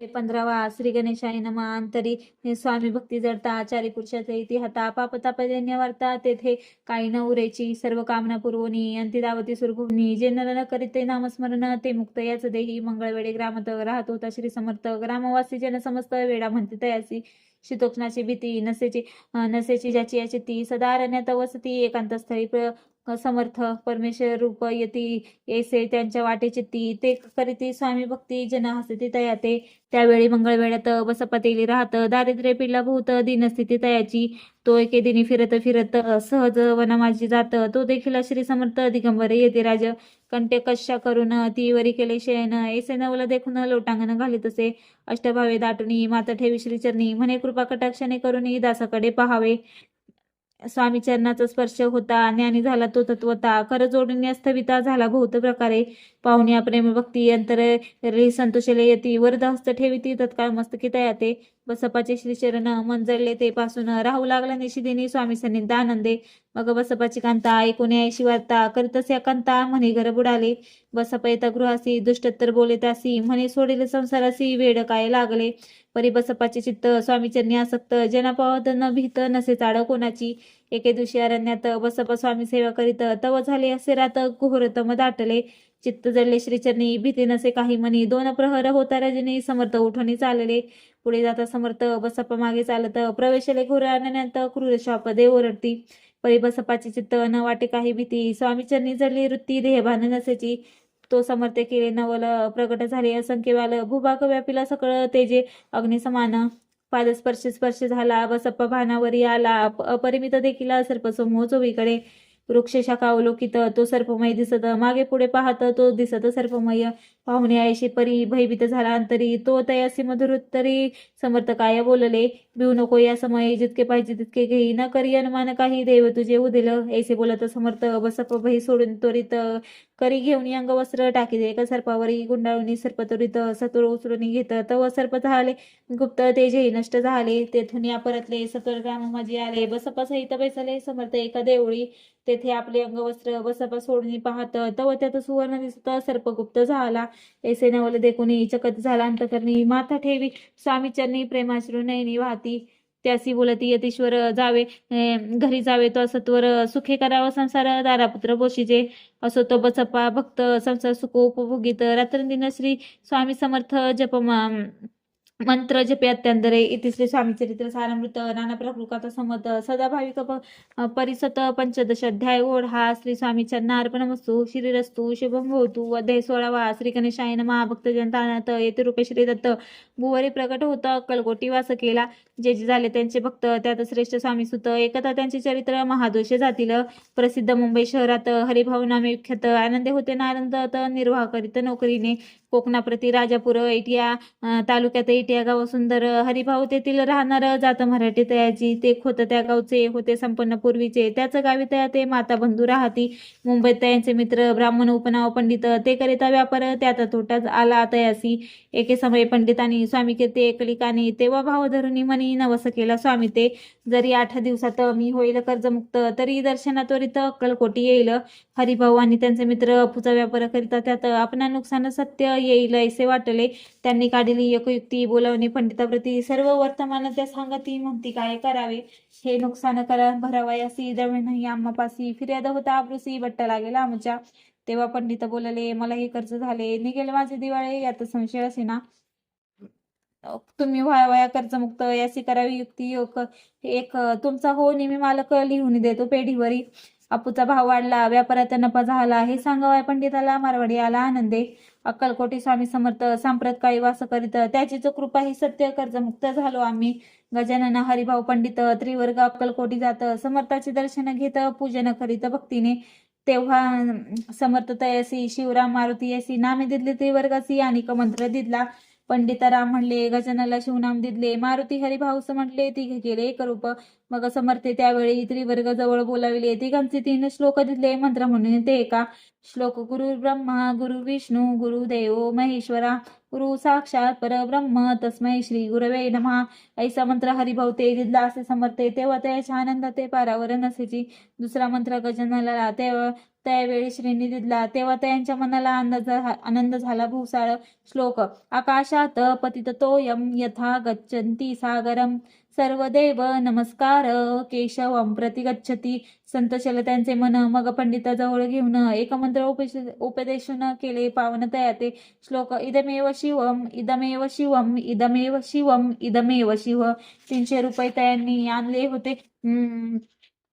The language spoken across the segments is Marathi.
हे पंधरावा श्री गणेशाय नमा. अंतरी स्वामी भक्ती जडता आचारी पुरुषाचे इति हता पाप वार्ता तेथे काही न उरेची सर्व कामना पुरवणी अंतिदावती सुरभुवनी जे नर न करीते नामस्मरण ते मुक्त याच देही मंगळवेडे ग्रामत राहत होता. श्री समर्थ ग्रामवासी जन समस्त वेळा म्हणते तयासी. शीतोष्णाची भीती नसेची नसेची ज्याची याची ती सदा अरण्यात वसती एकांतस्थळी प्र समर्थ परमेश्वर रूप यती येसे त्यांच्या वाटेचे ती ते करीती स्वामी भक्ती जन हसती तयाते त्यावेळी मंगळवेळ्यात बसपतेली राहत दारिद्र्य पिल्ला भूत दिनस्थिती तयाची. तो एके दिनी फिरत फिरत सहज वनामाजी जात तो देखील श्री समर्थ दिगंबर येते राज. कंटे कशा करून तीवरी केले शयन ऐसे नवल देखून लोटांगण घालीत असे. अष्टभावे दाटणी माता ठेवी श्रीचरणी म्हणे कृपा कटाक्षाने करून दासाकडे पहावे. स्वामी चरणाचा स्पर्श होता ज्ञानी झाला तो तत्वता. खरं जोडून स्थविता झाला बहुत प्रकारे. पाहुण्या प्रेम भक्ती अंतर संतोषले येती. वरद हस्त ठेविती तत्काळ मस्तकी तयाते. बसपाचे श्रीचरण मंजरले ते पासून राहू लागला निशिदिनी स्वामी सन्निध आनंदे मग बसपाची कांता ऐकून ऐशी वार्ता या कांता म्हणे घर बुडाले. बसप येता गृहासी दुष्टत्तर बोले तासी म्हणे सोडिले संसारासी वेड काय लागले? परी बसपाचे चित्त स्वामीचरणी आसक्त. जनापावत न भीत नसे चाड कोणाची? एके दिवशी अरण्यात बसप स्वामी सेवा करीत तव झाले असे रात घोरतम दाटले. चित्त जडले श्रीचरणी भीती नसे काही म्हणी. दोन प्रहर होता रजनी समर्थ उठवणी चालले. पुढे जाता समर्थ बसप मागे चालत प्रवेशले घोर अरण्यात क्रूर शाप दे ओरडती. परी बसपाची चित्त न वाटे काही भीती. स्वामीचरणी जडली वृत्ती देहभान नसेची तो समर्थ केले नवल प्रगट झाले. असंख्य वाल भूभाग व्यापीला सकळ तेजे अग्निसमान पादस्पर्श स्पर्श झाला. बसप्पा भानावरी आला. अपरिमित देखील सर्पसमूह चोवीकडे. वृक्ष शाखा अवलोकित. तो सर्पमय दिसत. मागे पुढे पाहत तो दिसत सर्पमय. पाहुणे आयशी परी भयभीत झाला अंतरी तो तयासी मधुर उत्तरी समर्थ काय बोलले भिऊ नको या समय जितके पाहिजे तितके घेई न करी अनुमान काही देव तुझे उदिल. ऐसे बोलत समर्थ बसप भई सोडून त्वरित करी घेऊन अंग वस्त्र टाकी एका सर्पावरी गुंडाळून सर्प त्वरित सतुर उचलून घेत. तव सर्प झाले. गुप्त तेजही नष्ट झाले. तेथून या परतले. सतुर ग्राम आले. बसपा सहित बैसले. समर्थ एका देवळी तेथे आपले अंगवस्त्र बसपा सोडून पाहत तव त्यात सुवर्ण दिसत सर्प गुप्त झाला. ऐसे नवल देखुनी चकत झाला अंतकरणी माथा ठेवी स्वामीचरणी प्रेमाश्रू नयनी वाहती त्यासी बोलती यतीश्वर जावे घरी जावे तो सत्वर सुखे करावं संसार दारापुत्र बोशीचे असो तो बसप्पा भक्त संसार सुख उपभोगित रात्रंदिन श्री स्वामी समर्थ जपमा मंत्र जपे अत्यंतरे. इति श्री स्वामी चरित्र सारामृत नाना प्रकृत समत सदाभाविक परिसत पंचदश अध्याय ओढ हा श्री स्वामी चरणार्पणमस्तु श्रीरस्तु शुभम भवतु. अध्याय सोळावा श्री गणेशाय नमः. भक्त जनतानाथ येथे रूपे श्री दत्त भुवरी प्रकट होत कलकोटी वास केला. जे जे झाले त्यांचे भक्त त्यात श्रेष्ठ स्वामी सुत एकदा त्यांचे चरित्र महादोषे जातील. प्रसिद्ध मुंबई शहरात हरिभाऊ नामे विख्यात आनंदे होते नानंदात निर्वाह करीत नोकरीने. कोकणाप्रती राजापूर इटिया तालुक्यात ऐटिया गाव सुंदर हरिभाऊ तेथील राहणार जात मराठी तयाची. ते खोत त्या गावचे होते संपन्न पूर्वीचे. त्याच गावी तया ते माता बंधू राहती. मुंबईत त्यांचे मित्र ब्राह्मण उपनाव पंडित ते करिता व्यापार त्यात तोटाच आला तयासी. एके समय पंडितांनी स्वामी कीर्ती एकलिकाने. तेव्हा भाव धरुणी मी नवस केला. स्वामी ते जरी आठ दिवसात मी होईल कर्जमुक्त तरी दर्शनात्वरित अक्कलकोटी येईल. हरिभाऊ आणि त्यांचे मित्र अपूचा व्यापार करिता त्यात आपणा नुकसान सत्य येईल असे वाटले. त्यांनी काढली एक युक्ती बोलावणे पंडिताप्रती. सर्व वर्तमान त्या सांगती म्हणती काय करावे? हे नुकसान करा भरावयासी दळवे नाही आम्हापासी. फिर्याद होता आबरूसी. बट्टा लागेल आमच्या. तेव्हा पंडित बोलले मला हे कर्ज झाले. निघेल माझे दिवाळे. यात संशय असे ना तुम्ही व्हावया कर्जमुक्त याची करावी युक्ती एक एक तुमचा हो नेहमी मालक लिहून देतो पेढीवरी. अपूचा भाव वाढला व्यापारात नफा झाला हे सांगावया पंडिताला मारवाडी आला आनंदे अक्कलकोटी स्वामी समर्थ सांप्रत काळी वास करीत त्याची जो कृपा ही सत्य कर्जमुक्त झालो आम्ही. गजानन हरिभाऊ पंडित त्रिवर्ग अक्कलकोटी जात समर्थाचे दर्शन घेत पूजन करीत भक्तीने. तेव्हा समर्थ तयसी शिवराम मारुती यसी नामे दिदली त्रिवर्गासी आणि मंत्र दिदला पंडिताराम म्हणले गजानला शिवनाम दिदले मारुती हरिभाऊस म्हटले तिघे गेले एक रूप मग समर्थे त्यावेळी त्रिवर्ग जवळ बोलाविले. तिघांचे तीन श्लोक दिले. मंत्र म्हणून ते एका. श्लोक गुरु ब्रह्मा गुरु विष्णू गुरु देव महेश्वरा. गुरु साक्षात परब्रह्म तस्मै श्री गुरवे नमा. ऐसा मंत्र हरिभाऊ ते दिदला असे समर्थे. तेव्हा त्याच्या आनंदात ते पारावर नसेची. दुसरा मंत्र गजनाला तेव्हा त्यावेळी श्रीनी दिदला तेव्हा त्यांच्या मनाला आनंद आनंद झाला. भूसाळ श्लोक. आकाशात पतिततोयम यथा गच्छन्ति सागरम. सर्वदेव नमस्कार केशवम प्रति गच्छती. संत त्यांचे मन मग पंडिताजवळ घेऊन एक मंत्र उपदेश उपदेशन केले. पावन तयाते. श्लोक. इदमेव शिवम इदमेव शिवम इदमेव शिवम इदमेव शिव. तीनशे रुपये त्यांनी आणले होते. हम्म,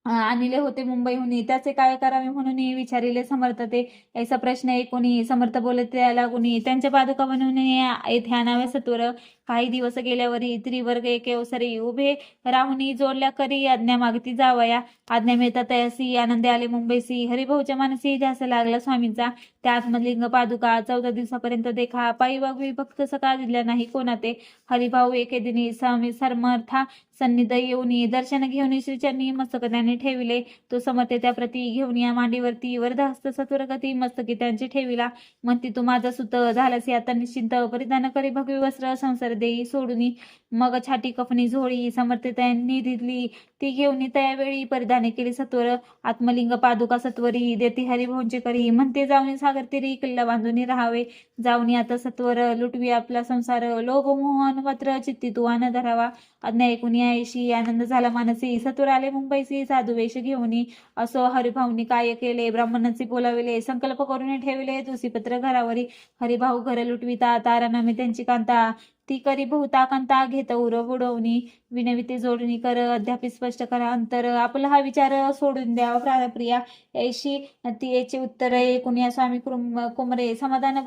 आणले होते मुंबईहून. त्याचे काय करावे म्हणून विचारिले समर्थ ते. याचा प्रश्न कोणी समर्थ बोलत त्याला कोणी त्यांच्या पादुका बनवून येथे आणाव्या सत्वर. काही दिवस गेल्यावर त्रिवर्ग एक अवसरे उभे राहुनी जोडल्या करी आज्ञा मागती जावया. आज्ञा मिळतात तयासी आनंदी आले मुंबईसी हरिभाऊच्या मानसी ध्यास लागला स्वामींचा. त्यात मलिंग पादुका चौदा दिवसापर्यंत देखा. पायी वागवी विभक्त सकाळ दिल्या नाही कोणा ते हरिभाऊ एके दिनी स्वामी समर्था सन्निध येऊन दर्शन घेऊन श्रीचरणी मस्तकत्याने ठेविले. तो समर्थ त्या प्रती घेऊन या मांडीवरती वरदहस्त सत्वरगती मस्तकी त्यांची ठेविला. म्हणती तू माझा सुत झालास आता निश्चिंत परिधान करी भगवी वस्त्र संसार देई सोडून मग छाटी कफनी झोळी समर्थ त्यांनी दिली. ती घेऊन त्यावेळी परिधाने केली सत्वर आत्मलिंग पादुका सत्वरी देती हरिभोंचे करी. म्हणते जाऊन सागर तिरी किल्ला बांधून राहावे. जाऊन आता सत्वर लुटवी आपला संसार. लोभ मोहन मात्र चित्ती तू आनंद धरावा अज्ञा ऐकून यायशी आनंद झाला मानसी. सत्वर आले मुंबईसी साधू वेश घेऊन. असो हरिभाऊनी काय केले? ब्राह्मणांचे बोलाविले. संकल्प करून ठेविले. पत्र घरावरी. हरिभाऊ घर लुटविता तारानामे त्यांची कांता. ती करी बहुता घेत उर बुडवणी. विनविते जोडणी कर अद्याप स्पष्ट करा अंतर. आपला हा विचार सोडून द्यावा प्राणप्रिया. ऐशी ती याचे उत्तर ऐकून या स्वामी कुरुम- कुमरे. समाधान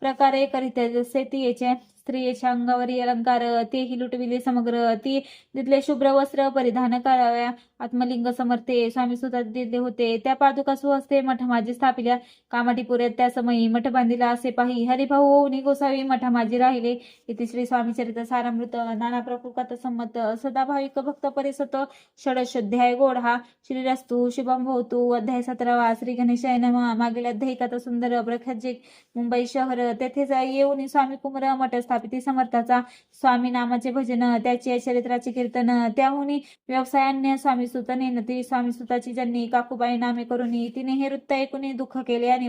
प्रकारे करीत जसे ती याचे स्त्रियेच्या अंगावरी अलंकार तेही लुटविले समग्र ती तिथले शुभ्र वस्त्र परिधान कराव्या. आत्मलिंग समर्थे स्वामी सुद्धा दिले होते. त्या पादुका सुहस्ते मठ माझी स्थापिल्या. कामाटीपुऱ्यात त्या समयी मठ बांधिला असे पाही. हरिभाऊ गोसावी मठ माझी राहिले. इथे श्री स्वामी चरित सारामृत नाना प्रकृत संमत सदा भाविक भक्त परिसत षडशोध्याय गोड हा. श्रीरस्तू शुभम भवतू. अध्याय सतरावा श्री गणेशाय नमा. मागील अध्याय सुंदर प्रख्यात जे मुंबई शहर तेथे येऊन स्वामी कुमार मठ स्थापित समर्थाचा स्वामी नामाचे भजन त्याचे चरित्राचे कीर्तन त्याहून व्यवसायाने स्वामी सुत नेनती स्वामी सुताची ज्यांनी काकूबाई नामे करून तिने हे वृत्त ऐकून दुःख केले आणि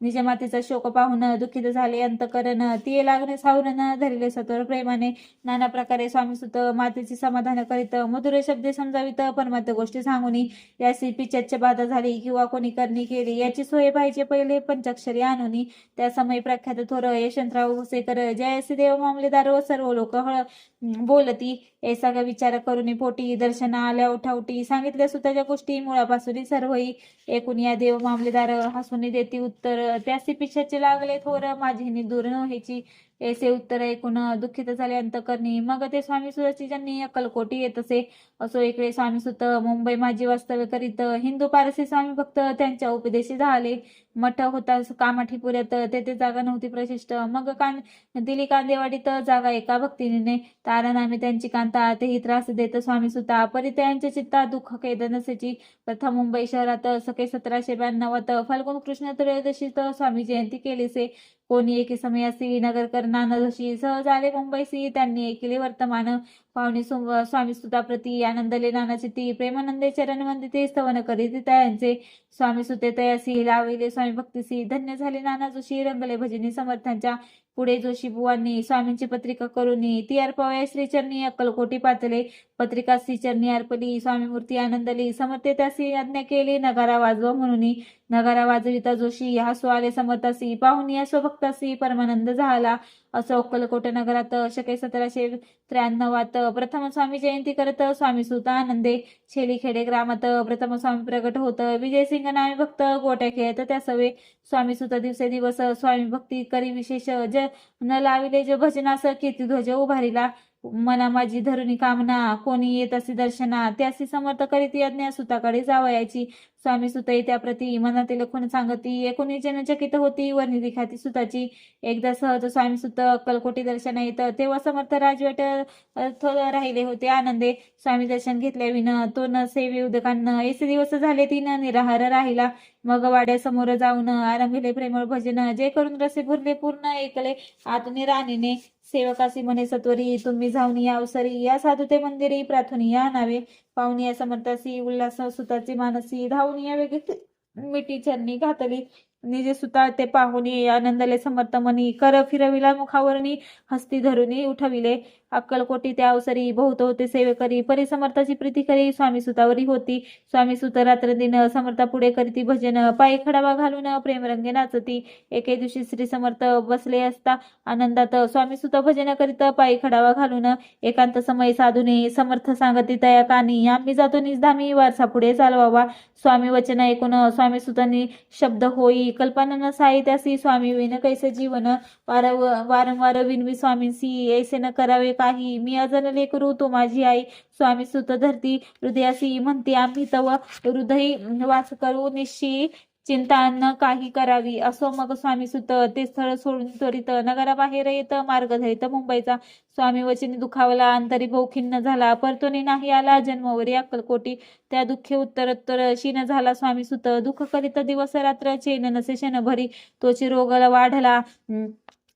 निज मातेचा शोक पाहून दुःखित झाले अंतकरण ती लागणे सावरण धरले सतोर प्रेमाने. नाना प्रकारे स्वामी सुत मातेची समाधान करीत मधुर शब्द समजावित परमात गोष्टी सांगून यासी पिचच्च बाधा झाली किंवा कोणी करणी केली याची सोय पाहिजे पहिले पंचाक्षरी आणून त्या समय प्रख्यात थोर यशवंतराव भुसेकर जयसे देव मामलेदार व सर्व लोक हळ बोलती. ऐसा विचार करून पोटी दर्शना आल्या उठावटी सांगितल्या सुताच्या गोष्टी मुळापासून सर्वही एकूण या देव मामलेदार हसून देती उत्तर. त्यासी पिशाचे लागले थोर माझी दूर नव्हेची ऐसे उत्तर ऐकून दुःखित झाले अंतकरणी. मग ते स्वामी सुताची ज्यांनी अक्कलकोटी येत असे असो इकडे स्वामी सुत मुंबई माझी वास्तव्य करीत हिंदू पारसी स्वामी भक्त त्यांच्या उपदेशी झाले. मठ होता कामाठीपुऱ्यात तेथे जागा नव्हती प्रशिष्ट. मग कान दिली कांदेवाडीत जागा एका भक्तीने. तारण आम्ही त्यांची कांता तेही त्रास देत स्वामी सुता. परी त्यांच्या चित्ता दुःख कैद नसेची प्रथम मुंबई शहरात सके सतराशे ब्याण्णवात फाल्गुन कृष्ण त्रयोदशीत स्वामी जयंती केलीसे. कोणी एके समयासी नगरकर नानदशी सहज आले मुंबईसी त्यांनी ऐकले वर्तमान. पाहुणे स्वामी सुताप्रती आनंदले नानाचे ती प्रेमानंदे चरण वंदिते स्तवन करीत त्यांचे स्वामी सुते तयासी लाविले स्वामी भक्तीसी धन्य झाले नाना जोशी रंगले भजनी समर्थांच्या. पुढे जोशी बुवांनी स्वामींची पत्रिका करून ती अर्पव्या श्रीचरणी अक्कलकोटी पातले. पत्रिका श्रीचरणी अर्पली स्वामी मूर्ती आनंदली समर्थे त्यासी आज्ञा केली नगारा वाजवा म्हणून. नगारा वाजविता जोशी हसू आले समर्थासी पाहुणी असो स्वभक्तासी परमानंद झाला. असो अक्कलकोट नगरात शके सतराशे त्र्याण्णवात प्रथम स्वामी जयंती करत स्वामी सुता आनंदे शेलीखेडे ग्रामात प्रथम स्वामी प्रगट होत. विजयसिंग नामे भक्त गोट्या खेळत त्या सवे स्वामी सुत दिवसे दिवस स्वामी भक्ती करी विशेष. ज न लाविले जो भजनास कीर्ती ध्वज उभारिला. मना माझी धरुणी कामना कोणी येत असे दर्शना त्यासी समर्थ करीत यज्ञ सुताकडे जावयाची. स्वामी सुतई त्याप्रती मनातील खून सांगती एकोणी जनचकित होती वर्णी दिखाती सुताची. एकदा सहज स्वामी सुत अक्कलकोटी दर्शन येत तेव्हा समर्थ राजवट राहिले होते आनंदे. स्वामी दर्शन घेतल्या विन तो न सेवी उदकांना ऐसे दिवस झाले तीन निराहार राहिला. मग वाड्यासमोर जाऊन आरंभिले प्रेमळ भजन जे करून रसे भरले पूर्ण ऐकले. आतून राणीने सेवकासी म्हणे सत्वरी तुम्ही जाऊन या अवसरी या साधुते मंदिरी प्रार्थनी या नावे पाहुणी या समर्थासी उल्हास सुताची मानसी धावून या वेगळी मिठी चरणी घातली. निजे सुता ते पाहुणी आनंदले समर्थ मनी कर फिरविला मुखावरणी हस्ती धरुनी उठविले. अक्कलकोटी त्या अवसरी बहुत होते सेवे करी परी समर्थाची प्रीती करी स्वामी सुतावरी होती. स्वामी सुत रात्र दिन समर्था पुढे करीती भजन पायी खडावा घालून प्रेमरंगे नाचती. एके दिवशी श्री समर्थ बसले असता आनंदात स्वामी सुत भजन करीत पायी खडावा घालून एकांत समय साधूने समर्थ सांगती तया कानी आम्ही जातो निजधामी वारसा पुढे चालवावा. स्वामी वचन ऐकून स्वामी सुतांनी शब्द होई कल्पना न साहित्यासी स्वामी विन कैसे जीवन? वारंवार विनवी स्वामींसी ऐसे न करावे काही मी अजन लेकरू तू माझी आई. स्वामी सुत धरती हृदयासी म्हणते आम्ही तव. हृदय वास करू निश्ची चिंता न काही करावी. असो मग स्वामी सुत ते स्थळ सोडून त्वरित नगराबाहेर येत मार्ग धरित मुंबईचा. स्वामी वचनी दुखावला अंतरी खिन्न झाला. परतोनी नाही आला जन्मवरी अक्कलकोटी त्या दुःखे उत्तरोत्तर शीन झाला स्वामी सुत. दुःख करीत दिवस रात्र चेन नसे शन भरी तोची रोगाला वाढला.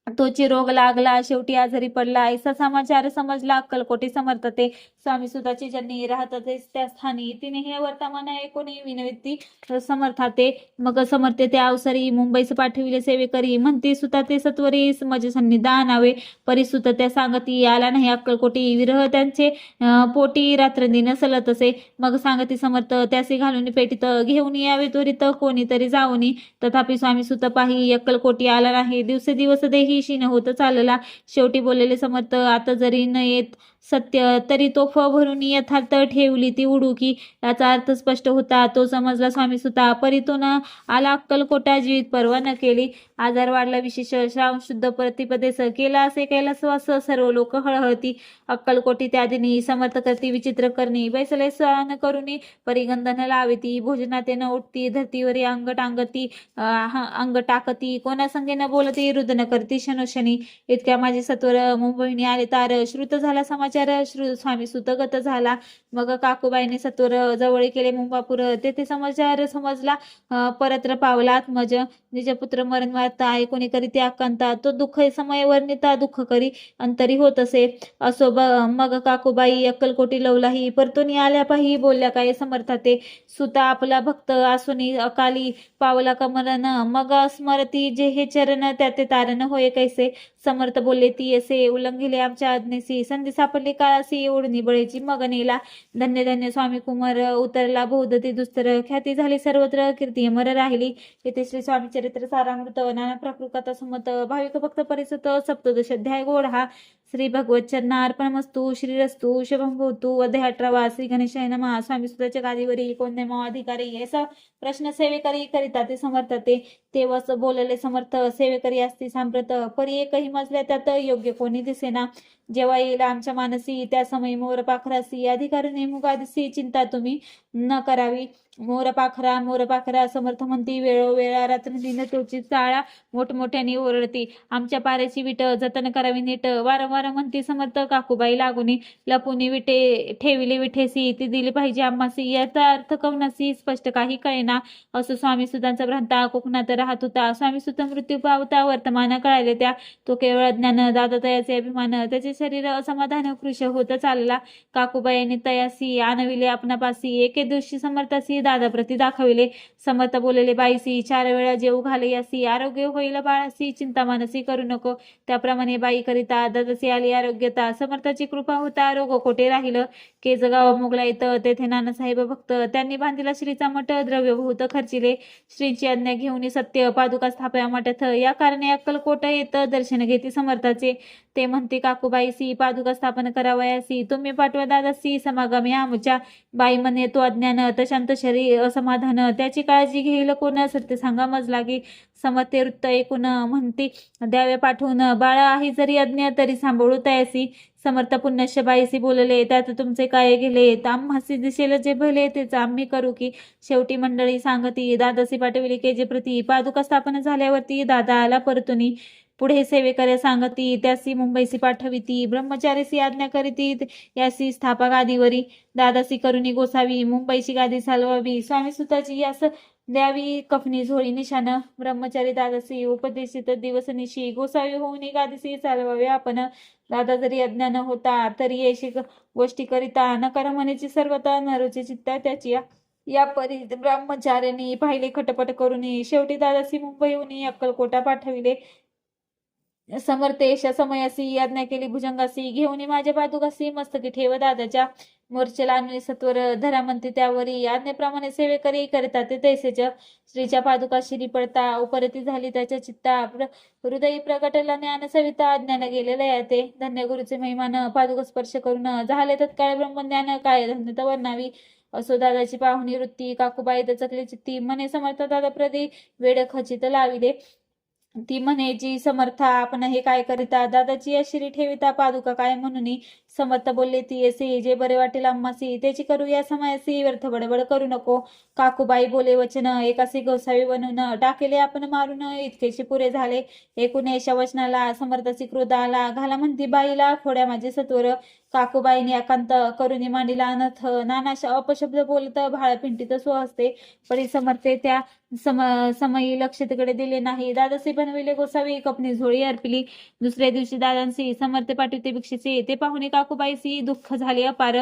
तोची रोग लागला शेवटी आजारी पडला ऐसा समाचार समजला अक्कलकोटी समर्थते स्वामी सुताची ज्यांनी राहत त्या स्थानी तिने हे वर्तमान ऐकून विनविती समर्थाते मग समर्थे त्या अवसरी मुंबईस पाठविले सेवेकरी म्हणते सुता ते सत्वरी माझे सन्निधान आवे परिसुत त्या सांगती आला नाही अक्कलकोटी विरह त्यांचे. पोटी रात्रदिन सलत असे मग सांगती समर्थ त्यासे घालून पेटीत घेऊन यावे त्वरित कोणीतरी जाऊनी. तथापि स्वामी सुत पाही अक्कलकोटी आला नाही. दिवसे दिवस देही शीन होत चालला. शेवटी बोललेले समर्थ आता जरी न येत सत्य तरी तो फ भरून यथार्थ ठेवली ती उडुकी. याचा अर्थ स्पष्ट होता तो समजला स्वामी सुता. परितून आला अक्कलकोटा जीवित पर्वा न केली. आजार वाढला विशेष श्रावण शुद्ध प्रतिपदेस केला असे कैलासवास सर्व लोक हळहळती. अक्कलकोटी त्या दिनी समर्थ करती विचित्र करणी. बैसले सहन करून परिगंधन लाविती. भोजनाते न उठती धरतीवरी अंग टांगती अंग टाकती. कोणा संगे न बोलती रुदन करती शनोशनी इतक्या माझे सत्वर मुंबईने आले तार श्रुत झाला समाचार. श्रु स्वामी सुतगत झाला. मग काकूबाईने सत्वर जवळ केले मुंबापूर. तेथे समाचार समजला. परत्र पावला आत्मज. निज पुत्र मरण वार्ता ऐकून करी ते अकांता तो दुःख समय वर्णिता दुःख करी अंतरी होत असे असो मग काकूबाई अक्कलकोटी लवलाही. परतून आल्या पाही बोलल्या काय समर्थाते? सुता आपला भक्त असुनी अकाली पावला का मरण? मग स्मरती जे हे चरण त्याते तारण होय कैसे? समर्थ बोलले ती असे. उल्लंघिले आमच्या आज्ञेसी संधी सापडली काळासी ओढणी बळीची मग नेला धन्य धन्य स्वामी कुमार उतरला. बहुदती दुस्तर ख्याती झाली सर्वत्र. कीर्ती मर राहिली. येथे श्री स्वामी चरित्र सारामृत नाना प्रकृत सुमत भाविक भक्त परिसत सप्तदश अध्याय गोड हा श्री भगवत चरणार्पणमस्तु श्रीरस्तु शुभम भवतु अध्याय अठरावा श्री गणेशाय नमा. स्वामी सुताच्या गादीवरील कोणते अधिकारी अधिकारी स प्रश्न सेवेकरी करिता ते समर्थ ते तेव्हाच बोलले समर्थ सेवेकरी असती सांप्रत. परी एकही मजल्या त्यात योग्य कोणी दिसेना. जेव्हा येईल आमच्या मानसी त्या समयी मोर पाखरासी अधिकारी नेमुगादिसी चिंता तुम्ही न करावी. मोर पाखरा मोर पाखरा समर्थ म्हणती वेळोवेळा रात्र दिन तोची चाळा मोठमोठ्याने ओरडती. आमच्या पाऱ्याची विट जतन करावी नीट. वारंवार म्हणती समर्थ काकूबाई लागुनी लपुनी विटे ठेविले विठेसी ती दिली पाहिजे आम्हासी याचा अर्थ कवनासी स्पष्ट काही कळेना. असं स्वामी सुतांचा भ्रांता कोकणात राहत होता. स्वामी सुत मृत्यू पावता वर्तमान कळाले त्या. तो केवळ ज्ञान दादा तयाचे अभिमान त्याचे शरीर असमाधान कृश होत चालला. काकूबाईने तयासी आणविले आपणापासी. एके दिवशी समर्थासी दादाप्रती दाखविले. समर्थ बोलले बाईसी चार वेळा जेऊ घाले यासी आरोग्य होईल बाळासी चिंता मानसी करू नको. त्याप्रमाणे बाई करिता दादासी आली आरोग्यता. समर्थाची कृपा होता रोग कोठे राहिलं. केजगाव मोगला येतं तेथे नानासाहेब भक्त. त्यांनी बांधिला श्रीचा मठ द्रव्य भूत खर्चिले. श्रींची आज्ञा घेऊन सत्य पादुका स्थापया मठात. या कारणे अक्कलकोट येत दर्शन घेते समर्थाचे. ते म्हणते काकूबाईसी पादुका स्थापन करावयासी तुम्ही पाठवा दादसी समागम या आमच्या बाई म्हणे तो अज्ञान तशांत शरीर असमाधान त्याची काळजी घेईल कोण? ते सांगा मज लागे. समते वृत्त ऐकून म्हणते द्यावे पाठवून बाळा आहे जरी अज्ञ तरी सांभाळू तयासी समर्थ पुण्यश बाईसी बोलले त्यात तुमचे काय गेले? आम्हासी दिसेल जे भले तेच आम्ही करू की. शेवटी मंडळी सांगती दादासी पाठविली के जे प्रती पादुका स्थापन झाल्यावरती दादा आला परतुनी पुढे सेवेकऱ्या सांगती त्यासी मुंबईसी पाठविती ब्रह्मचारीसी आज्ञा करीती यासी स्थापक आदिवरी दादासी करुणी गोसावी मुंबईची गादी चालवावी स्वामी सुताची यास द्यावी कफनी झोळी निशान ब्रह्मचारी दादासी उपदेशित दिवस निशी गोसावी होऊन गादीसी चालवावे आपण दादा जरी अज्ञान होता तरी येशी गोष्टी करिता न करमनेची सर्वता नरुची चित्ता त्याची या परी ब्रह्मचार्यांनी पाहिले खटपट करून शेवटी दादासी मुंबईहून अक्कलकोटा पाठविले समर्थेश समयासी याज्ञा केली भुजंगासी घेऊन माझ्या पादुकासी मस्तकी ठेव दादाच्या मोर्चेला आणली सत्वर धरा म्हणते त्यावरी. आज्ञेप्रमाणे सेवे करी करता ते तैसेच. स्त्रीच्या पादुका शिरी पडता उपरती झाली त्याच्या चित्ता. हृदय हृदयी प्रगटला ज्ञान सविता अज्ञान गेलेलं या ते. धन्य गुरुचे महिमान पादुका स्पर्श करून झाले तत्काळ ब्रह्मज्ञान काय धन्य वर्णावी. असो दादाची पाहुणी वृत्ती काकूबाई दचकली चित्ती. मने समर्थ दादा प्रदी वेड खचित लाविले. ती म्हणे जी समर्था आपण हे काय करिता दादाची या शिरी ठेविता पादुका काय म्हणून समर्थ बोलले ती येसी जे बरे वाटेल आम्हासी त्याची करू या समयासी व्यर्थ बडबड करू नको. काकूबाई बोले वचन एकासी गोसावी बनून टाकेले आपण मारून इतकेशी पुरे झाले. एकूण येशा वचनाला समर्थाची क्रोध आला घाला म्हणती बाईला खोड्या माझे सत्वर. काकूबाईने एकांत करुणी मांडीला अनथ नाना अपशब्द बोलत भाळ पिंटीत स्वहस्ते परी समर्थे त्या सम समयी लक्ष तिकडे दिले नाही. दादासी बनविले गोसावी कपनी झोळी अर्पिली. दुसऱ्या दिवशी दादांसी समर्थ पाठवते भिक्षेचे. ते पाहुणे काकूबाईसी दुःख झाले अपार.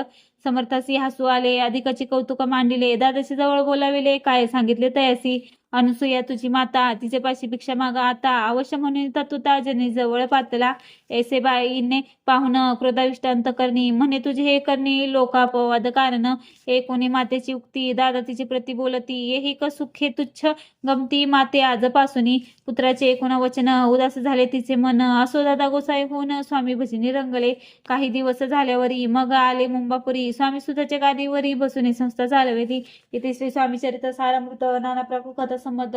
समर्थासी हसू आले अधिकाची कौतुक मांडिले दादाशी जवळ बोलाविले काय सांगितले तयासी? अनुसूया तुझी माता तिचे पाशी भिक्षा मागा आता अवश्य म्हणून तत्वता जनी जवळ पातला ऐसे बाईने पाहुण क्रोधाविष्ट करणी म्हणे तुझे हे करणी लोकापवाद कारण एकोणी मातेची उक्ती दादा तिची प्रति बोलती येही क सुखे तुच्छ गमती माते आजपासून पुत्राचे एकूण वचन उदास झाले तिचे मन असो दादा गोसाई होऊन स्वामी भजनी रंगले काही दिवस झाल्यावरी मग आले मुंबापुरी स्वामी सुधाच्या गादीवरही बसून संस्था चालवली इथे श्री स्वामी चरित्र सारामृत नाना प्रकृता संबंध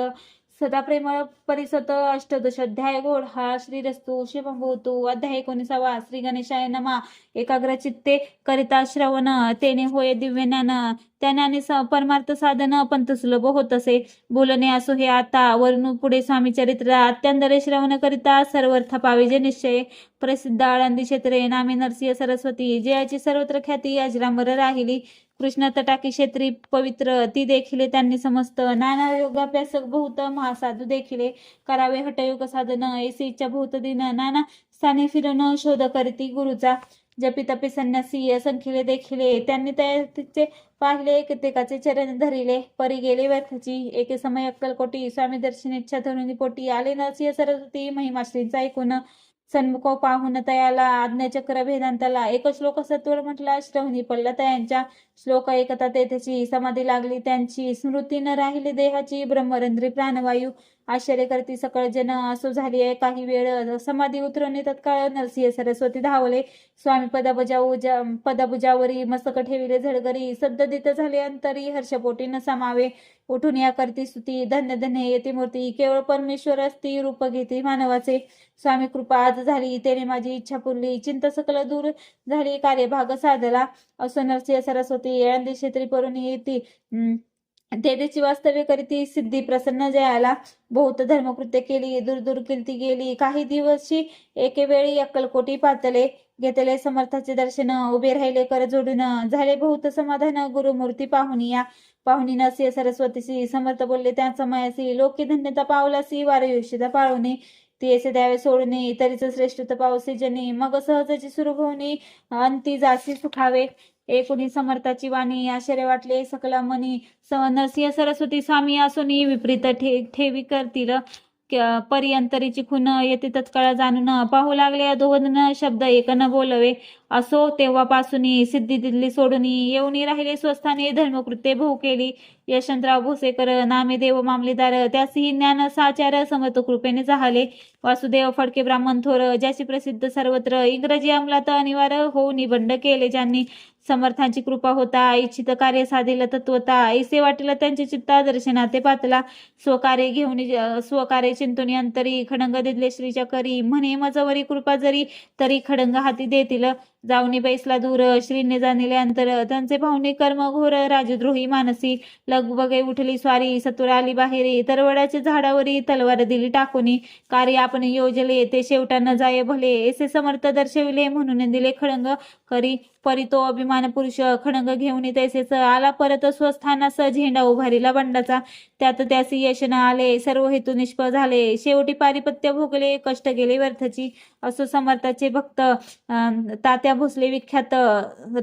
सदा प्रेमळ परिसत अष्टदश अध्याय गोड हा श्री रस्तू शिवभूतू अध्याय एकोणीसावा श्री गणेशाय नमा एकाग्र चित्ते करिता श्रवण तेने होय दिव्य ज्ञान त्याने परमार्थ साधन पंत सुलभ होत असे. बोलणे असो हे आता वरून पुढे स्वामी चरित्र अत्यंतरे श्रवण करिता सर्वर्थ पावे जे निश्चय. प्रसिद्ध आळंदी क्षेत्रे नामे नरसिंह सरस्वती जयाची सर्वत्र ख्याती अजरामर राहिली. कृष्ण तटाकी क्षेत्री पवित्र ती देखील त्यांनी समस्त. नाना योगाभ्यासक बहुत महासाधू देखील. करावे हटयोग साधन ऐसी इच्छा बहुत दिन. नाना स्थाने फिरण शोध करती गुरुचा. जपी तपी संन्यासी असंख्यले देखील. त्यांनी त्या तिचे पाहिले कित्येकाचे चरण धरिले परी गेले व्यर्थची एके समय अक्कलकोटी स्वामी दर्शन इच्छा धरून पोटी. आले नरसिंह सरस्वती महिमाश्रींचा ऐकून सन्मुख पाहून तयाला आज्ञाचक्र भेदांताला एक श्लोक सत्वर म्हटला श्रवणी पडला तयांच्या. श्लोक ऐकता तेथेची समाधी लागली त्यांची. स्मृती न राहिली देहाची ब्रह्मरंध्री प्राणवायू. आश्चर्य करती सकळ जन असो झाली आहे. काही वेळ समाधी उतरवणे तत्काळ नरसिंह सरस्वती धावले. स्वामी पदाबजाऊ पदाबुजावरी मस्तक ठेविले. झडगरी सद्ददित झाले. अंतरी हर्षपोटी न समावे. उठून या करती स्तुती. धन्य धन्य येते मूर्ती. केवळ परमेश्वर असती रूप घेते मानवाचे. स्वामी कृपा आज झाली. तेने माझी इच्छा पुरली. चिंता सकल दूर झाली. कार्यभाग साधला. असो नरसिंह सरस्वती. येळंदी क्षेत्री परून येती. हम्म. तेथेची वास्तव्य करीती सिद्धी प्रसन्न जयाला बहुत धर्मकृत्य केली दूर दूर कीर्ती गेली. काही दिवशी एके वेळी अक्कलकोटी पातले घेतले समर्थाचे दर्शन उभे राहिले. कर जोडून झाले बहुत समाधान. गुरुमूर्ती पाहुणी या. पाहुणी नरसिंह सरस्वतीसी समर्थ बोलले. त्यांचा मयासी लोकी धन्यता पावलासी वारयुष्यता पाळवणे ती असे द्यावे सोडणे तरीच श्रेष्ठता पावसे जनी. मग सहजची सुरू होणे अंती जासी सुखावे. एकुणी समर्थाची वाणी आश्चर्य वाटले सकला मनी स नरसिंह सरस्वती स्वामी असून विपरीत ठे ठेवी करतील. पर्यंतरीची खून येते तत्काळ जाणून पाहू लागले दोन शब्द एक न बोलवे. असो तेव्हापासून सिद्धी दिल्ली सोडून येऊन राहिले स्वस्थाने धर्मकृत्ये भो केली. यशवंतराव भोसेकर नामे देव मामलेदार त्यासही ज्ञान साचार समत कृपेने झाले वासुदेव फडके ब्राह्मण थोर ज्याची प्रसिद्ध सर्वत्र इंग्रजी अंमलात अनिवार्य होऊन निबंध केले ज्यांनी समर्थांची कृपा होता इच्छित कार्य साधिल तत्वता ऐसे वाटेल त्यांचे चित्ता दर्शनाते पातला. स्वकार्य घेऊन स्वकार्य चिंतून अंतरी खडंग दिले श्रीच्या करी म्हणे मजवरी कृपा जरी तरी खडंग हाती देतील. जाऊनी बैसला दूर श्रीने जाणले अंतर. त्यांचे भावनिक कर्म घोर राजद्रोही मानसी. लगबगे उठली स्वारी सतुर आली बाहेरी. तरवड्याच्या झाडावरी तलवार दिली टाकोनी. कार्य आपण योजले ते शेवटांना जाय भले. ऐसे समर्थ दर्शविले म्हणून दिले खडंग. करी परी तो अभिमान पुरुष खडंग घेऊन तैसेच आला परत स्वस्थानास झेंडा उभारीला बंडाचा. त्यात त्यास यश न आले सर्व हेतू निष्फळ झाले. शेवटी पारिपत्य भोगले कष्ट गेले व्यर्थची. असो समर्थाचे भक्त अं, तात्या भोसले विख्यात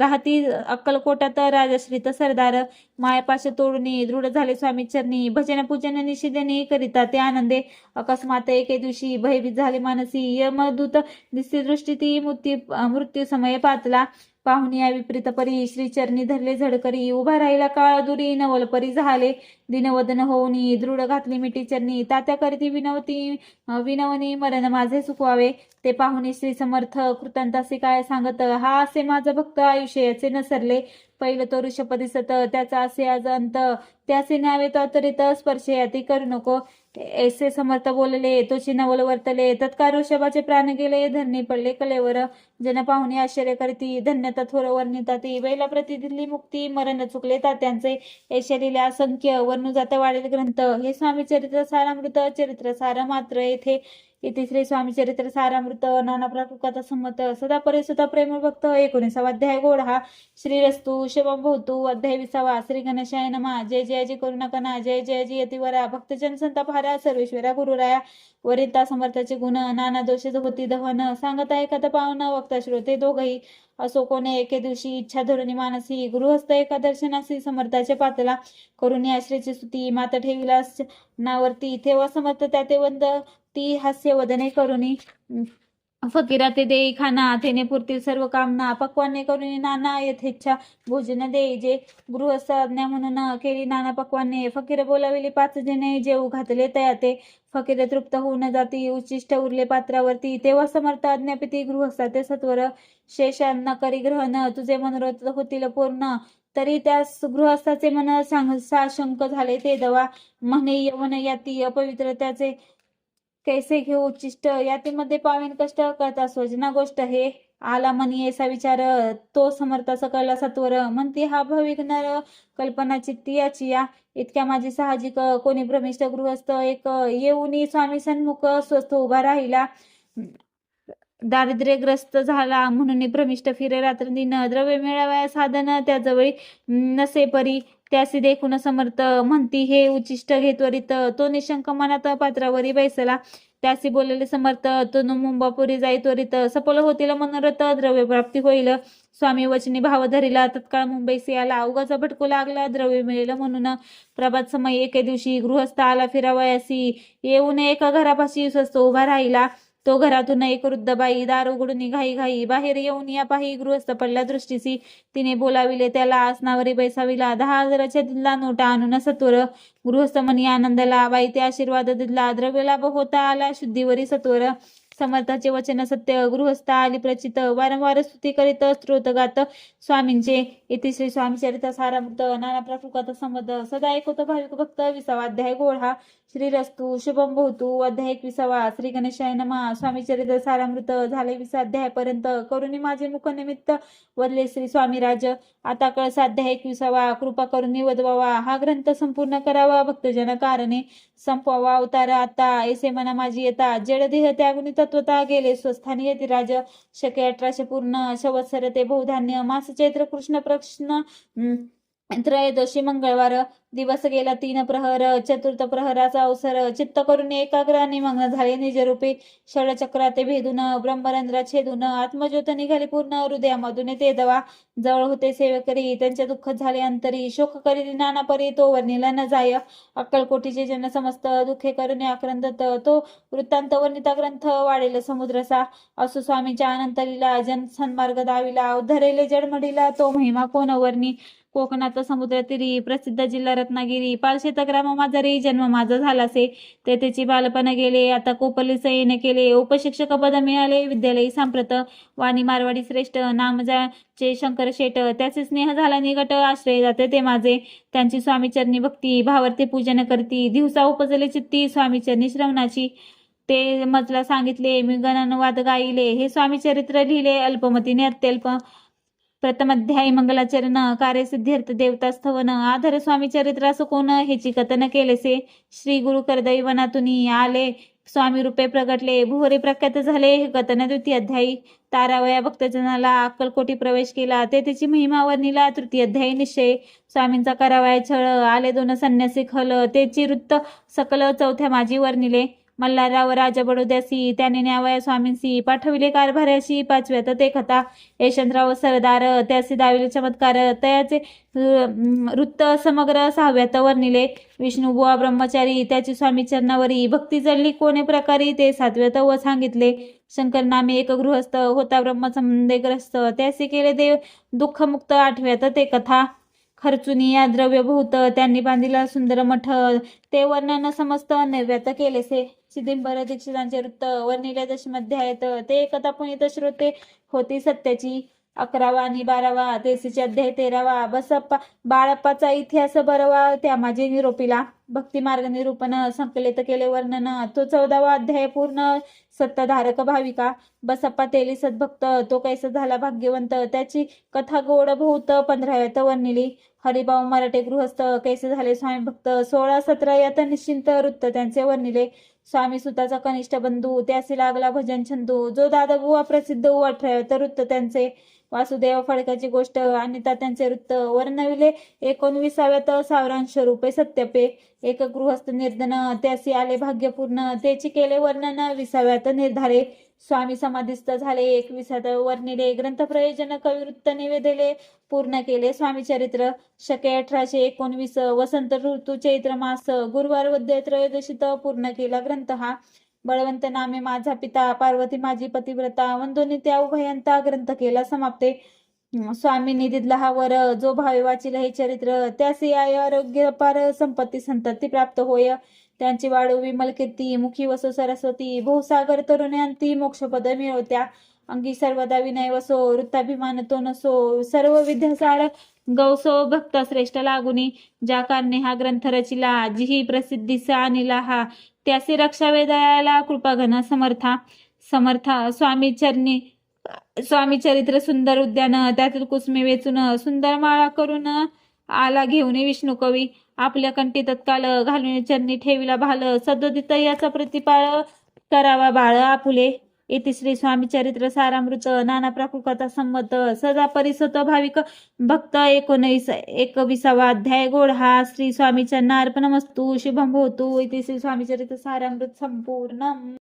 राहती अक्कलकोटात राजाश्रीत सरदार मायपाश तोडणी दृढ झाले स्वामी चरणी. भजन पूजन निषेधने करिता ते आनंदे. अकस्मात एके दिवशी भयभीत झाले मानसी. यमदूत दिसती दृष्टी ती मृत्यू मृत्यू समय पातला. पाहुणी या विपरीत परी श्रीचरणी धरले झडकरी. उभा राहिला काळ दुरी नवल परी झाले. दिनवदन होऊनी दृढ घातली मिठी चरणी. तात्या करीती विनवती विनवनी मरण माझे सुखवावे ते पाहुणे श्री समर्थ कृतांतासे काय सांगत हा असे माझा भक्त आयुष्याचे नसरले पहिलं तो ऋषभ दिसत त्याचा असे आज अंत त्याचे न्यावे तो अतरित स्पर्श याती करू नको. ऐसे समर्थ बोलले तो नवल वर्तले तत्काळ ऋषभाचे प्राण गेले धरणी पडले कलेवर. जन पाहुणे आश्चर्य करती धन्यता थोर वर्णिता ती. बैला प्रति दिली मुक्ती मरण चुकले तात्यांचे. ऐश्वर्य असंख्य वर्णू जाता वाढेल ग्रंथ. हे स्वामी चरित्र सारामृत चरित्र सार मात्र येथे. इथे श्री स्वामी चरित्र सारामृत नाना प्रकृत संमत सदा परे सुद्धा प्रेम भक्त एकोणीसावा अध्याय गोड हा. श्रीरस्तु शिवम भोतू अध्याय विसावा. श्री गणेशाय नमा. जय जय जय करुणाकना जय जय जय यतिवरा भक्तजन संतापहारा सर्वेश्वरा गुरुराया. वरिता समर्थाचे गुण नाना दोषे होती दहन सांगत आहे कथा पावन वक्ता श्रोते दोघही. असो कोणे एके दिवशी इच्छा धोरणी मानसी. गृहस्थ एका दर्शनासी समर्थाच्या पातला. करुणी आश्रयची स्तुती. माता ठेविला नावरती. तेव्हा समर्थ त्या ते वंद. ती हास्य वदने करुणी फकीरा ते देई खाना तेने पुरतील सर्व कामना. पक्वाने करून नाना यथेच्छा. भोजन देई जे गृहस्थ आज्ञा म्हणून केली नाना पक्वाने फकीर बोलाविले पाच जणे जेऊ घातले तया ते. फकीर तृप्त होऊन जाती उच्चिष्ट उरले पात्रावरती. तेव्हा समर्थ आज्ञापिती गृहस्थाते सत्वर. शेषांना करी ग्रहण तुझे मनोरथ होतील पूर्ण. तरी त्यास गृहस्थाचे मन सांग साशंक झाले ते दवा. म्हणे यवन याती अपवित्र त्याचे कैसे घेऊ उच्चिष्ट यातीमध्ये पावीन कष्ट करता स्वजना गोष्ट हे. आला मनी असा विचार तो समर्था सकळला सत्वर. म्हणते हा भाविक नर कल्पना चित्ती याची या. इतक्या माझी साहजिक कोणी भ्रमिष्ट गृहस्थ एक येऊनी स्वामी सन्मुख स्वस्थ उभा राहिला. दारिद्र्यग्रस्त झाला. म्हणून भ्रमिष्ट फिरे रात्र दिन. द्रव्य मिळावया साधन त्याजवळी नसे परी त्यासी देखून समर्थ म्हणती हे उच्चिष्ट घेत्वरित तो निशंक मनात पात्रावरी बैसला. त्यासी बोललेले समर्थ तनु मुंबापुरी जाई त्वरित. सफल होतील मनोरथ द्रव्य प्राप्ती होईल. स्वामी वचनी भाव धरिला. तत्काळ मुंबईसी आला अवघाचा भटकू लागला. द्रव्य मिळेल म्हणून प्रभात समय एके दिवशी गृहस्थ आला फिरावयासी. येऊन एका घरापाशी स्वस्त उभा राहिला. तो घरातून एक वृद्ध बाई दार उघडून घाई घाई बाहेर येऊन या पाही गृहस्थ पडल्या दृष्टीसी. तिने बोलाविले त्याला आसनावरी बैसाविला. दहा हजाराच्या दिला नोटा आणून सत्वर गृहस्थ मनी आनंदला बाई ते आशीर्वाद दिला द्रव्य लाभ होता आला. शुद्धीवरी सत्वर समर्थाचे वचन सत्य गृहस्थ आली प्रचित. वारंवार स्तुती करीत स्त्रोतगात स्वामींचे इथे श्री स्वामी चरित सारामृत नाना प्रकृत संबंध सदा ऐकतो भाविक भक्त विसावाध्याय अध्याय हा श्रीरस्तु शुभम भोतू अध्याय एकविसावा श्री गणेशाय नमा स्वामी चरित्र सारामृत झाले विसा अध्यायापर्यंत. करुणी माझे मुखनिमित्त वदले श्री स्वामी राज आता कळसा अध्याय एकविसावा कृपा करुणी वदवावा. हा ग्रंथ संपूर्ण करावा भक्तजन कारणे. संपवावा अवतार आता ऐसे मना माझी येता जडदेह त्यागुणी तत्वता गेले स्वस्थानी येते राज शके अठराशे पूर्ण शवत्सर ते बहुधान्य. मास चैत्र कृष्ण प्रश्न त्रयोदशी मंगळवार. दिवस गेला तीन प्रहर चतुर्थ प्रहराचा अवसर चित्त करून एकाग्राने मग्न झाले निजरूपी. षडचक्राते भेदून ब्रह्मरंध्रा छेदून आत्मज्योत निघाली पूर्ण हृदयामधून. ते दवा जवळ होते सेवकरी त्यांचे दुःख झाले अंतरी. शोक करी नाना परी तो वर्णिला न जाय अक्कलकोटीचे जन समस्त दुःखे करून आक्रंदत. तो वृत्तांत वर्णिता ग्रंथ वाढेल समुद्रसा. असो स्वामीच्या अनंतरीला जन सन्मार्ग दाविला. उद्धरेले जडमडीला तो महिमा कोण वर्णी? कोकणाचा समुद्र तीरी प्रसिद्ध जिल्हा रत्नागिरी. पालशेत जन्म माझा झाला जन्म माझा झालासे तेथेची बालपण गेले आता कोपली सैन केले उपशिक्षक पद मिळाले विद्यालयी सांप्रत वाणी मारवाडी श्रेष्ठ नामजाचे शंकर शेट त्याचे स्नेह झाला निकट आश्रय जाते ते माझे. त्यांची स्वामीचरणी भक्ती भावर्ते पूजन करती दिवसा उपजले चित्ती स्वामीचरणी श्रवणाची. ते मजला सांगितले मी गणनवाद गाईले हे स्वामी चरित्र लिहिले अल्पमतीने अत्यल्प. प्रथम अध्याय मंगलाचरण कार्यसिद्ध्यर्थ देवता स्थवन आधार स्वामी चरित्रास कोण ह्याची कथन केलेसे? श्री गुरु करदैवनातुनी आले स्वामी रूपे प्रगटले भुवरे प्रख्यात झाले हे कथन द्वितीय अध्यायी तारावया भक्तजनाला अक्कलकोटी प्रवेश केला ते त्याची महिमा वर्णिला तृतीय अध्यायी निश्चय स्वामींचा करावाय छळ आले दोन संन्यासी खल त्याची वृत्त सकल चौथ्या माझी वर्णिले मल्हारराव राजा बडोद्यासी त्याने न्यावया स्वामींसी पाठविले कारभाऱ्याशी तर ते कथा यशवंतराव सरदार त्याचे दाविले चमत्कार तयाचे वृत्त समग्र सहाव्यात वर्णिले. विष्णुबुवा ब्रह्मचारी त्याची स्वामी चरणावरी. भक्ती जडली कोणे प्रकारे? ते सातव्यात व सांगितले. शंकर नामे एक गृहस्थ होता ब्रह्मसंबंधे ग्रस्त. त्याचे केले देव दुःखमुक्त आठव्यात ते कथा खर्चुनी या द्रव्यभूत त्यांनी बांधिला सुंदर मठ. ते वर्णन समस्त नव्यात केलेसे. सिद्धिंबर दीक्षितांचे वृत्त वर्णिल्या दशमध्ये आहेत. ते एकदा पुनीत श्रोते होती सत्याची. अकरावा आणि बारावा तेसीचे अध्याय तेरावा बसप्पा बाळप्पाचा इतिहास बरवा त्या माझे निरोपीला. भक्ती मार्ग निरूपण संकलित केले वर्णन. तो चौदावा अध्याय पूर्ण सत्ताधारक भाविका बसप्पा तेली सद्भक्त तो कैसा झाला भाग्यवंत त्याची कथा गोड बहुत पंधराव्यात वर्णिली. हरिभाऊ मराठे गृहस्थ कैसे झाले स्वामी भक्त सोळा सतरा यात निश्चिंत वृत्त त्यांचे वर्णिले. स्वामी सुताचा कनिष्ठ बंधू त्यासी लागला भजन छंदू. जो दादा बुवा प्रसिद्ध अठराव्यात वृत्त त्यांचे. वासुदेव फडकाची गोष्ट आणि त्यांचे वृत्त वर्णविले. एकोणविसाव्यात सावरांश रूपे सत्यपे. एक गृहस्थ निर्धन त्यासी आले भाग्यपूर्ण. त्याची केले वर्णन विसाव्यात निर्धारे. स्वामी समाधिस्थ झाले एकविसात वर्णिले. ग्रंथ प्रयोजन कविवृत्त निवेदले पूर्ण केले स्वामी चरित्र. शके अठराशे एकोणवीस वसंत ऋतू चैत्र मास. गुरुवार वद्य त्रयोदशीत पूर्ण केला ग्रंथ हा. बळवंत नामे माझा पिता पार्वती माझी पतिव्रता वंदोनी त्या उभयंता ग्रंथ केला समाप्ते. स्वामी निधीतला हा वर जो भावे वाचिल हे चरित्र त्यासी आय आरोग्य पार संपत्ती संतती प्राप्त होय. त्यांची वाढू विमल कीर्ती मुखी वसो सरस्वती भोसागर तरुण्यांती मोक्षपद मिळवत्या. अंगी सर्वदा विनय वसो वृत्ताभिमान तो नसो. सर्व विद्यासार गौसो भक्त श्रेष्ठ लागुनी. ज्या कारणे हा ग्रंथ रचिला जिही प्रसिद्धी आणिला हा. त्यासी रक्षा वेदयाला कृपाघन समर्था. समर्था स्वामी चरणी स्वामी चरित्र सुंदर उद्यान. त्यातील कुसमे वेचून सुंदर माळा करून आला घेऊन विष्णू कवी. आपल्या कंठी तत्काल घालून चरणी ठेविला भाल. सदोदित याचा प्रतिपाळ करावा बाळ आपुले. इति श्री स्वामी चरित्र सारामृत नाना प्राकृता संमत सदा परिसत भाविक भक्त एकोणवीस एकविसावा अध्याय गोड हा. श्री स्वामी चरणार्पणमस्तु शुभम भवतु इति श्री स्वामी चरित्र सारामृत संपूर्ण